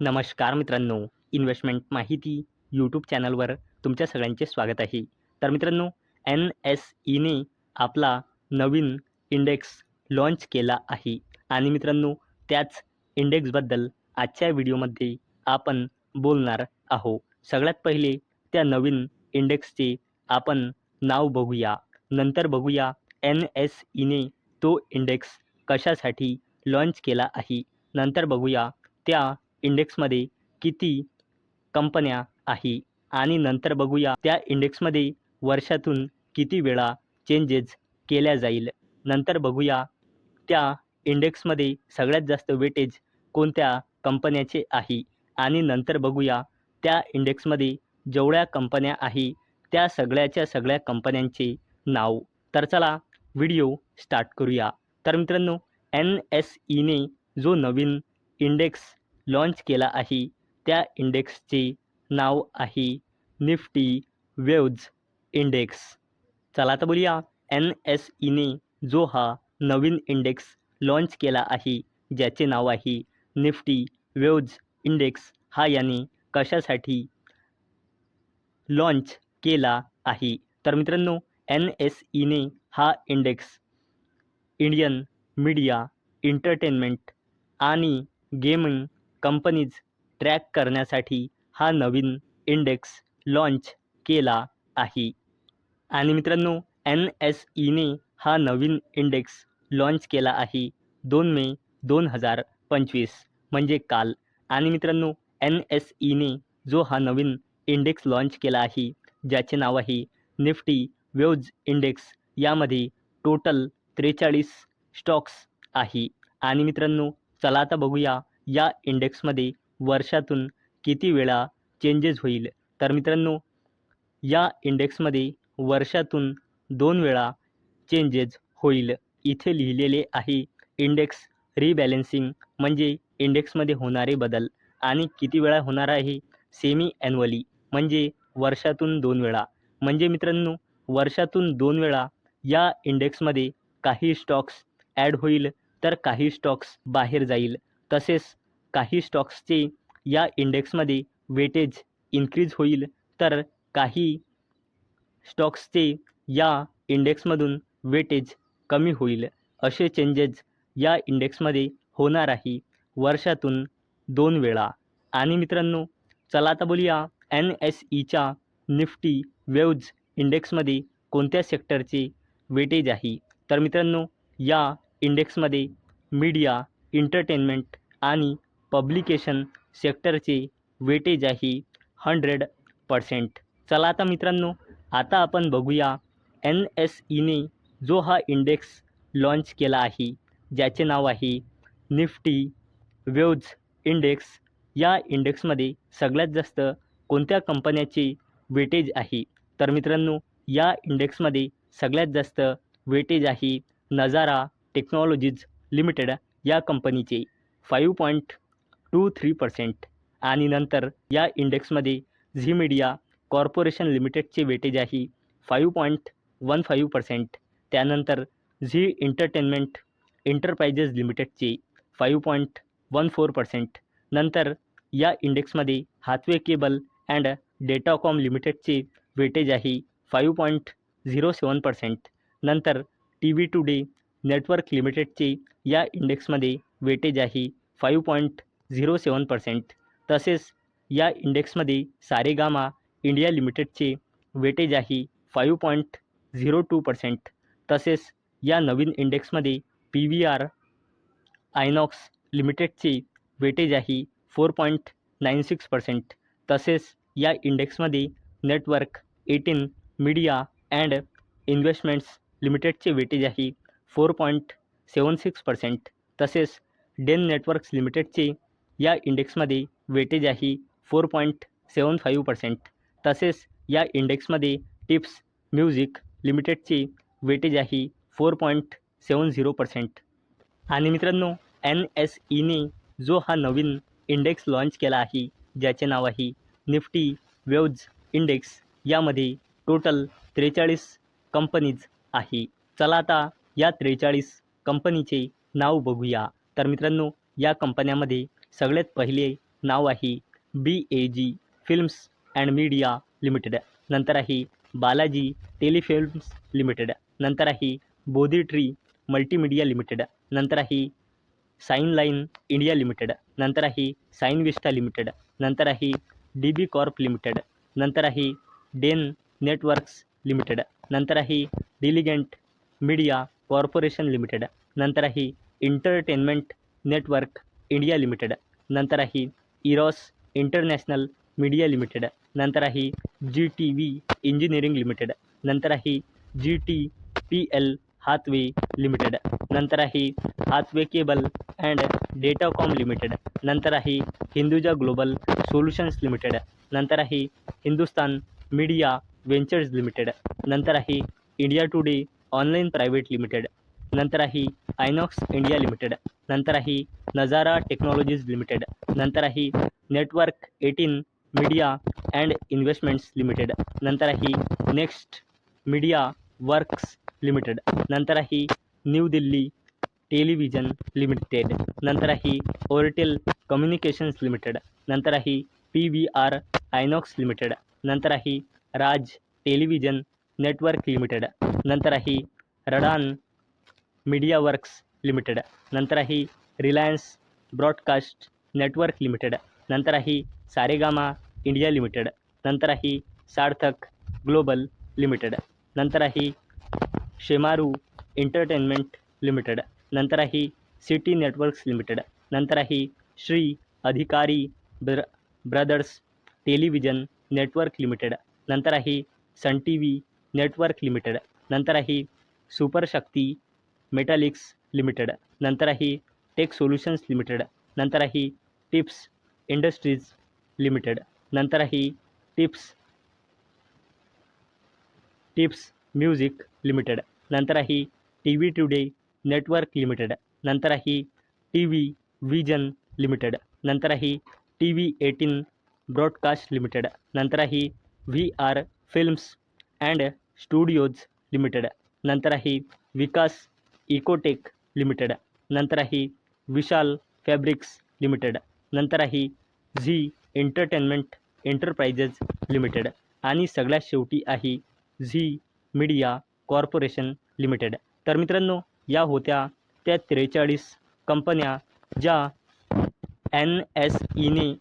नमस्कार मित्रांनो इन्व्हेस्टमेंट माहिती यूट्यूब चॅनलवर तुमच्या सगळ्यांचे स्वागत आहे. तर मित्रांनो एन एस ईने आपला नवीन इंडेक्स लॉन्च केला आहे. आणि मित्रांनो त्याच इंडेक्सबद्दल आजच्या व्हिडिओमध्ये आपण बोलणार आहो सगळ्यात पहिले त्या नवीन इंडेक्सचे आपण नाव बघूया. नंतर बघूया एन एस ईने तो इंडेक्स कशासाठी लॉन्च केला आहे. नंतर बघूया त्या इंडेक्समध्ये किती कंपन्या आहे? आणि नंतर बघूया त्या इंडेक्समध्ये वर्षातून किती वेळा चेंजेस केल्या जाईल. नंतर बघूया त्या इंडेक्समध्ये सगळ्यात जास्त वेटेज कोणत्या कंपन्याचे आहे? आणि नंतर बघूया त्या इंडेक्समध्ये जेवढ्या कंपन्या आहे त्या सगळ्याच्या सगळ्या कंपन्यांचे नाव. तर चला व्हिडिओ स्टार्ट करूया. तर मित्रांनो एन एस ईने जो नवीन इंडेक्स लॉन्च केला आहे. त्या इंडेक्सचे नाव आहे निफ्टी वेव्ज इंडेक्स. चला तर बोलूया. एन एस ईने जो हा नवीन इंडेक्स लॉन्च केला आहे ज्याचे नाव आहे निफ्टी वेव्ज इंडेक्स हा याने कशासाठी लॉन्च केला आहे. तर मित्रांनो एन एस ईने हा इंडेक्स इंडियन मीडिया एंटरटेनमेंट आणि गेमिंग कंपनीज ट्रॅक करण्यासाठी हा नवीन इंडेक्स लॉन्च केला आहे. आणि मित्रांनो एन एस ईने हा नवीन इंडेक्स लॉन्च केला आहे दोन मे दोन हजार पंचवीस म्हणजे काल. आणि मित्रांनो एन एस ईने जो हा नवीन इंडेक्स लॉन्च केला आहे ज्याचे नाव आहे निफ्टी वेव्ज इंडेक्स यामध्ये टोटल त्रेचाळीस स्टॉक्स आहे. आणि मित्रांनो चला आता बघूया या इंडेक्समध्ये वर्षातून किती वेळा चेंजेस होईल? तर मित्रांनो या इंडेक्समध्ये वर्षातून दोन वेळा चेंजेस होईल. इथे लिहिलेले आहे इंडेक्स रिबॅलेन्सिंग म्हणजे इंडेक्समध्ये होणारे बदल. आणि किती वेळा होणार आहे? सेमी ॲन्युअली म्हणजे वर्षातून दोन वेळा. म्हणजे मित्रांनो वर्षातून दोन वेळा या इंडेक्समध्ये काही स्टॉक्स ॲड होईल तर काही स्टॉक्स बाहेर जाईल. तसेच काही स्टॉक्सचे या इंडेक्समध्ये वेटेज इन्क्रीज होईल तर काही स्टॉक्सचे या इंडेक्समधून वेटेज कमी होईल. असे चेंजेस या इंडेक्समध्ये होणार आहे. वर्षातून दोन वेळा. आणि मित्रांनो चला आता बोलूया एन एस ईच्या निफ्टी वेव्ज इंडेक्समध्ये कोणत्या सेक्टरचे वेटेज आहे? तर मित्रांनो या इंडेक्समध्ये मीडिया इंटरटेनमेंट आणि पब्लिकेशन सेक्टरचे वेटेज आहे हंड्रेड पर्सेंट. चला आता मित्रांनो आता आपण बघूया एन एस ईने जो हा इंडेक्स लॉन्च केला आहे ज्याचे नाव आहे निफ्टी वेव्ज इंडेक्स. या इंडेक्समध्ये सगळ्यात जास्त कोणत्या कंपन्याचे वेटेज आहे? तर मित्रांनो या इंडेक्समध्ये सगळ्यात जास्त वेटेज आहे नजारा टेक्नॉलॉजीज लिमिटेड. या कंपनीचे five point two three percent आणि नंतर या इंडेक्समध्ये झी मीडिया कॉर्पोरेशन लिमिटेडचे वेटेज आहे five point one five percent त्यानंतर झी एंटरटेनमेंट एंटरप्राइजेस लिमिटेडचे five point one four percent नंतर या इंडेक्समध्ये हातवे केबल अँड डेटाकॉम लिमिटेडचे वेटेज आहे five point zero seven percent नंतर टी व्ही टुडे नेटवर्क लिमिटेडचे या इंडेक्समध्ये वेटेज आहे five point zero seven percent. तसेच या इंडेक्समध्ये सारेगामा इंडिया लिमिटेडचे वेटेज आहे five point zero two percent. तसेच या नवीन इंडेक्समध्ये पी व्ही आर आयनॉक्स लिमिटेडचे वेटेज आहे four point nine six percent. तसेच या इंडेक्समध्ये network eighteen media and investments लिमिटेडचे वेटेज आहे four point seven six percent तसेच डेन नेटवर्क्स लिमिटेडचे या इंडेक्समध्ये वेटेज आहे four point seven five percent तसेच या इंडेक्समध्ये टिप्स म्युझिक लिमिटेडचे वेटेज आहे four point seven zero percent. आणि मित्रांनो एन एस ईने जो हा नवीन इंडेक्स लॉन्च केला आहे ज्याचे नाव आहे निफ्टी वेव्ज इंडेक्स यामध्ये टोटल त्रेचाळीस कंपनीज आहे. चला आता या त्रेचाळीस कंपनीचे नाव बघूया तर मित्रांनो या कंपन्यामध्ये सगळ्यात पहिले नाव आहे B A G films and media limited नंतर आहे बालाजी टेलिफिल्म्स लिमिटेड नंतर आहे बोधी ट्री मल्टीमीडिया लिमिटेड नंतर आहे साईन लाईन इंडिया लिमिटेड नंतर आहे साईन विस्टा लिमिटेड नंतर आहे डी बी कॉर्प लिमिटेड नंतर आहे डेन नेटवर्क्स लिमिटेड नंतर आहे डिलिगंट मीडिया कॉर्पोरेशन लिमिटेड. नंतर आहे इंटरटेनमेंट नेटवर्क इंडिया लिमिटेड नंतर आहे इरॉस इंटरनॅशनल मीडिया लिमिटेड नंतर आहे G T V engineering limited नंतर आहे G T P L Hathway limited नंतर आहे Hathway cable and Datacom limited नंतर आहे हिंदुजा ग्लोबल सोल्युशन्स लिमिटेड नंतर आहे हिंदुस्तान मीडिया वेंचर्स लिमिटेड नंतर आहे India Today online private limited नंतर आहे आयनॉक्स इंडिया लिमिटेड नंतर आहे नजारा टेक्नॉलॉजीज लिमिटेड नंतर आहे network eighteen media and investments limited नंतर आहे नेक्स्ट मीडिया वर्क्स लिमिटेड नंतर आहे न्यू दिल्ली टेलिव्हिजन लिमिटेड नंतर आहे ओरटेल कम्युनिकेशन्स लिमिटेड नंतर आहे P V R Inox limited नंतर आहे राज टेलिव्हिजन नेटवर्क लिमिटेड नंतर आहे रडान मीडिया वर्क्स लिमिटेड नंतर आहे रिलायन्स ब्रॉडकास्ट नेटवर्क लिमिटेड नंतर आहे सारेगामा इंडिया लिमिटेड नंतर आहे सार्थक ग्लोबल लिमिटेड नंतर आहे शेमारू एंटरटेनमेंट लिमिटेड नंतर आहे सिटी नेटवर्क्स लिमिटेड नंतर आहे श्री अधिकारी ब्र ब्रदर्स टेलिव्हिजन नेटवर्क लिमिटेड नंतर आहे Sun T V network limited. नंतर आहे सुपरशक्ती मेटालिक्स लिमिटेड. नंतर आहे टेक सोल्युशन्स लिमिटेड. नंतर आहे टिप्स इंडस्ट्रीज लिमिटेड. नंतर आहे टिप्स टिप्स म्युझिक लिमिटेड. नंतर आहे T V today network limited. नंतर आहे टी व्ही विजन लिमिटेड. नंतर आहे T V eighteen broadcast limited. नंतर आहे V R films and studios limited. नंतर आहे विकास इकोटेक लिमिटेड. नंतर आहे विशाल फॅब्रिक्स लिमिटेड. नंतर आहे झी एंटरटेनमेंट एंटरप्राइजेस लिमिटेड. आणि सगळ्यात शेवटी आहे झी मीडिया कॉर्पोरेशन लिमिटेड. तर मित्रांनो या होत्या त्या त्रेचाळीस कंपन्या ज्या एन एस ईने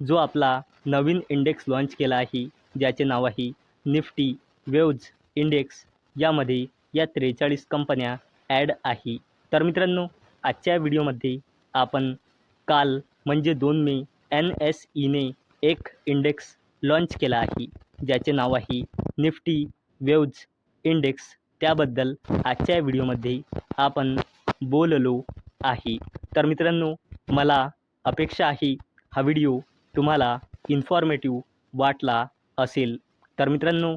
जो आपला नवीन इंडेक्स लॉन्च केला आहे ज्याचे नाव आहे निफ्टी वेव्ज. इंडेक्स यामध्ये या त्रेचाळीस कंपन्या ॲड आहे. तर मित्रांनो आजच्या व्हिडिओमध्ये आपण काल म्हणजे दोन मे एन एस ईने एक इंडेक्स लॉन्च केला आहे. ज्याचे नाव आहे निफ्टी वेव्ज इंडेक्स. त्याबद्दल आजच्या व्हिडिओमध्ये आपण बोललो आहे. तर मित्रांनो मला अपेक्षा आहे हा व्हिडिओ तुम्हाला इन्फॉर्मेटिव्ह वाटला असेल. तर मित्रांनो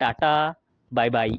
टाटा बाय बाय